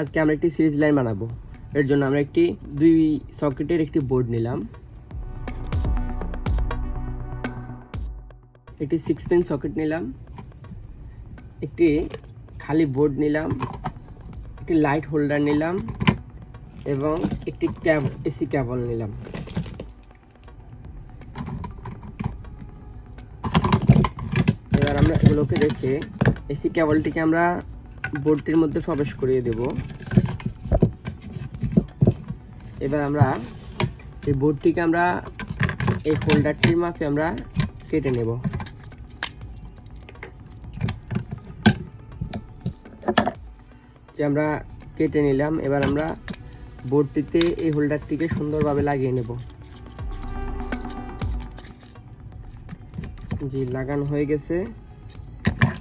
আজকে আমরা একটি সিরিজ লাইন বানাবো। এর জন্য আমরা একটি, দুই সকেটের একটি বোর্ড নিলাম। একটি সিক্স পেন সকেট নিলাম। একটি খালি বোর্ড নিলাম। একটি লাইট হোল্ডার নিলাম এবং একটি ক্যাব এসি ক্যাবল নিলাম। এবার আমরা এগুলোকে রেখে এসি ক্যাবলটিকে আমরা বোর্ডটির মধ্যে প্রবেশ করিয়ে দেব। এবার আমরা এই বোর্ডটিকে আমরা এই হোল্ডারটির মাপে আমরা কেটে নেব। যে আমরা কেটে নিলাম, এবার আমরা বোর্ডটিতে এই হোল্ডারটিকে সুন্দরভাবে লাগিয়ে নেব। জি, লাগানো হয়ে গেছে।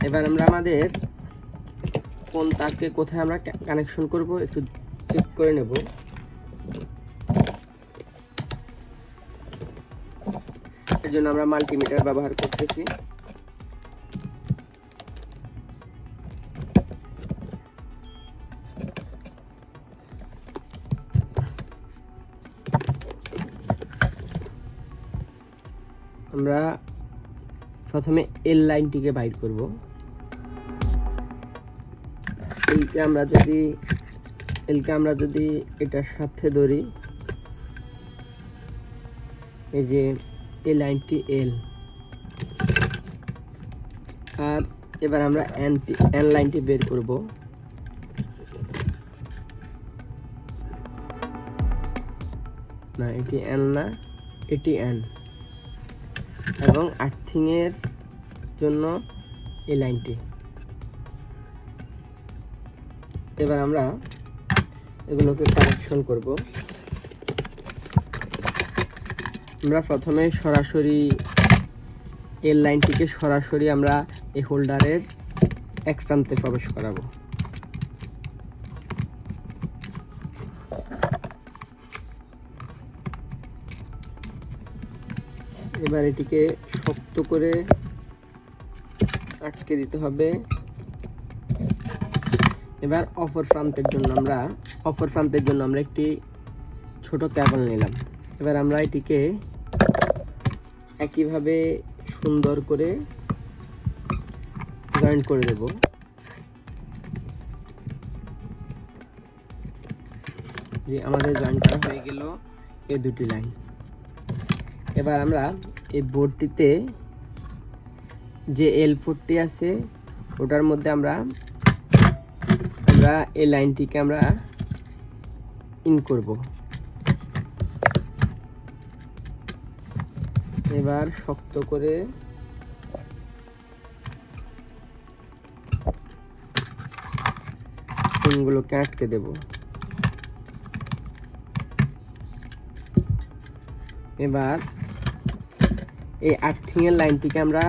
এবার আমরা আমাদের কোন তারকে কোথায় আমরা কানেকশন করব একটু চেক করে নেব। এর জন্য আমরা মাল্টিমিটার ব্যবহার করতেছি। আমরা প্রথমে এল লাইনটিকে বাইর করব। এলকে আমরা যদি, এলকে আমরা যদি এটার সাথে ধরি, এই যে এই লাইনটি এল। আর এবার আমরা এনটি এন লাইনটি বের করব। না, এটি এন না, এটি এন। এবং আর্থিংয়ের জন্য এই লাইনটি। এবার আমরা এগুলোকে কানেকশন করব। আমরা প্রথমে সরাসরি এর লাইনটিকে সরাসরি আমরা এই হোল্ডারের এক প্রান্তে প্রবেশ করাবো। এবার এটিকে শক্ত করে আটকে দিতে হবে। এবার অপর প্রান্তের জন্য আমরা, অপর প্রান্তের জন্য আমরা একটি ছোট ক্যাবল নিলাম। এবার আমরা এটিকে একইভাবে সুন্দর করে জয়েন্ট করে দেব। যে আমাদের জয়েন্ট করা হয়ে গেল এই দুটি লাইন এবার আমরা এই বোর্ডটিতে যে এল ফোরটি আছে, ওটার মধ্যে আমরা আমরা এই লাইনটিকে আমরা ইন করব। এবার শক্ত করে পিনগুলোকে আটকে দেব। এবার এই আর্থিং এর লাইনটিকে আমরা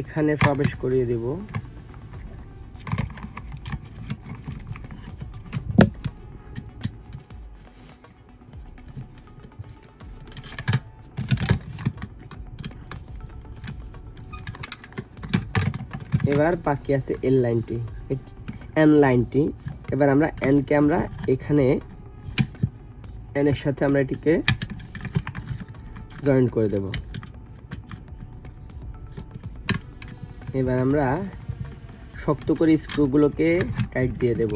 এখানে প্রবেশ করিয়ে দেব। এবার বাকি আছে এল লাইনটি। এন লাইনটি। এবার আমরা এনকে আমরা এখানে এনের সাথে আমরা এটিকে জয়েন করে দেব। এবার আমরা শক্ত করে স্ক্রুগুলোকে টাইট দিয়ে দেব।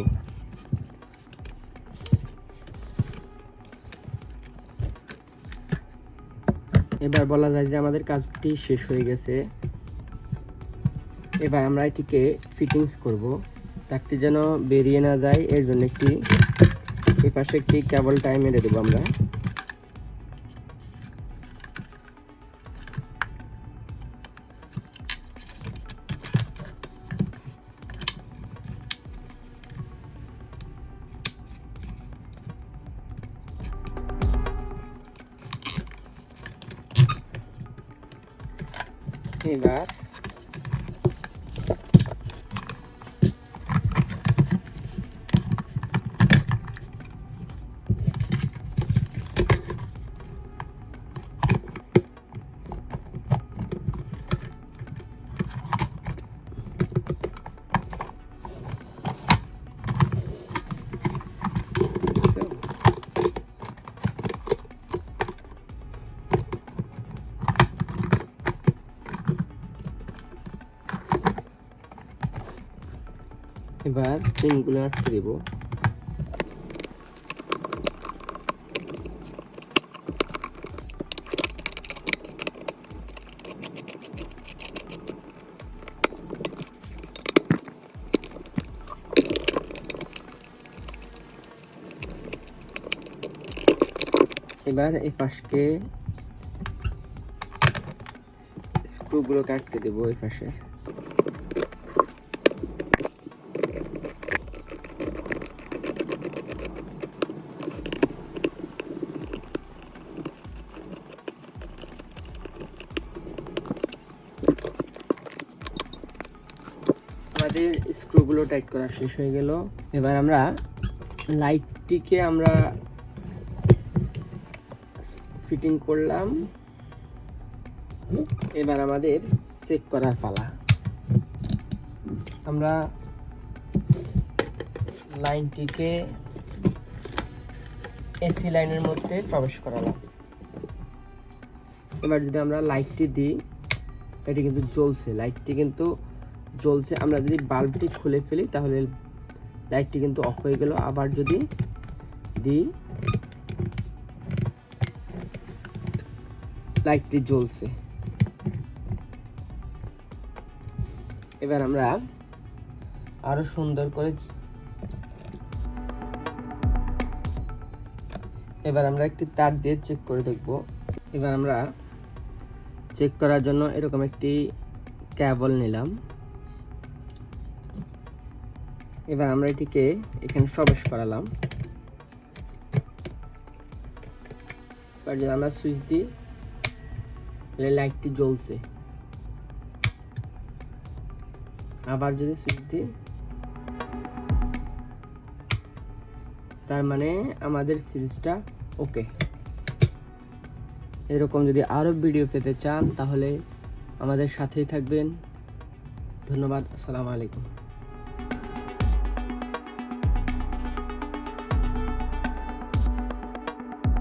এবার বলা যায় যে আমাদের কাজটি শেষ হয়ে গেছে। এবার আমরা এটিকে ফিটিংস করব। তাকটি যেন বেরিয়ে না যায়, এর জন্য একটি, এই পাশে একটি কেবল টাইম এনে দেবো আমরা। এবার এবার পিনগুলো আটকে দেব। এবার এই পাশকে স্ক্রুগুলো কাটতে দেবো এই পাশে। আমাদের স্ক্রুগুলো টাইট করা শেষ হয়ে গেল। এবার আমরা লাইটটিকে আমরা ফিটিং করলাম। এবার আমাদের চেক করার পালা। আমরা লাইনটিকে এসি লাইনের মধ্যে প্রবেশ করালাম। এবার যদি আমরা লাইটটি দিই এটি কিন্তু জ্বলছে। লাইটটি কিন্তু জ্বলছে, আমরা যদি বাল্বটি খুলে ফেলি তাহলে লাইটটি কিন্তু অফ হয়ে গেল। আবার যদি দিই, লাইটটি জ্বলছে। এবার আমরা আরও সুন্দর করে এবার আমরা একটি তার দিয়ে চেক করে দেখব। এবার আমরা চেক করার জন্য এরকম একটি ক্যাবল নিলাম। এবার আমরা এটিকে এখানে প্রবেশ করালাম। আমরা সুইচ দিই লাইটটি জ্বলছে। আবার যদি সুইচ দিই, তার মানে আমাদের সিরিজটা ওকে এরকম যদি আরও ভিডিও পেতে চান, তাহলে আমাদের সাথেই থাকবেন। ধন্যবাদ, আসসালামু আলাইকুম।